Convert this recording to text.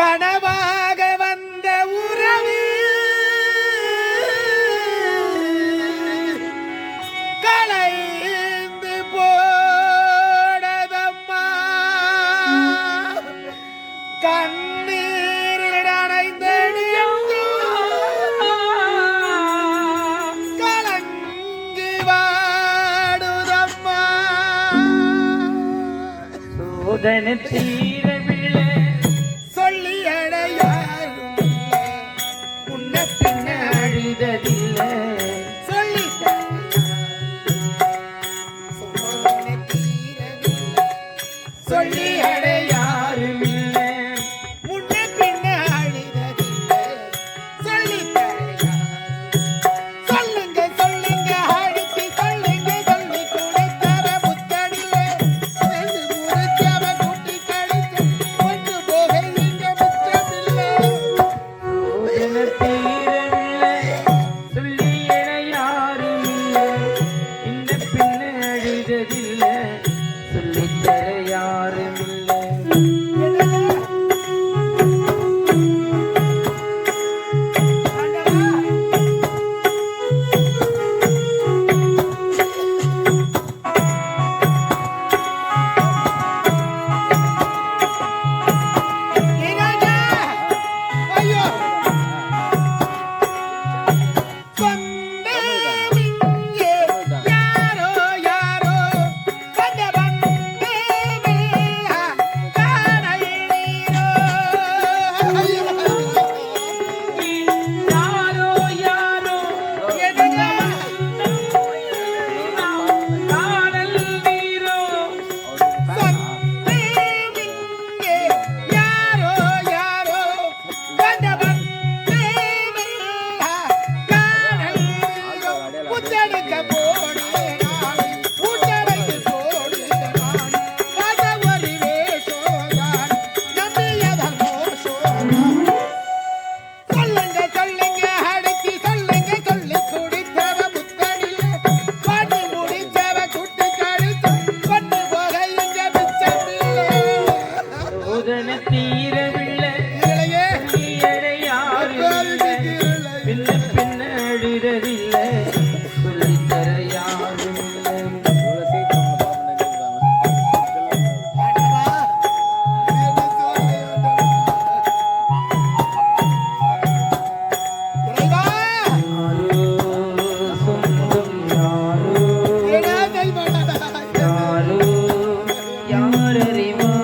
கனவாக வந்த உறவு. கலைந்து போனதம்மா கண்ணீரில் அடைந்தடியோ கலங்கி வாடுதம்மா. சோதனத்தில் for me. ಮುದ್ದಾಡಿ रे मा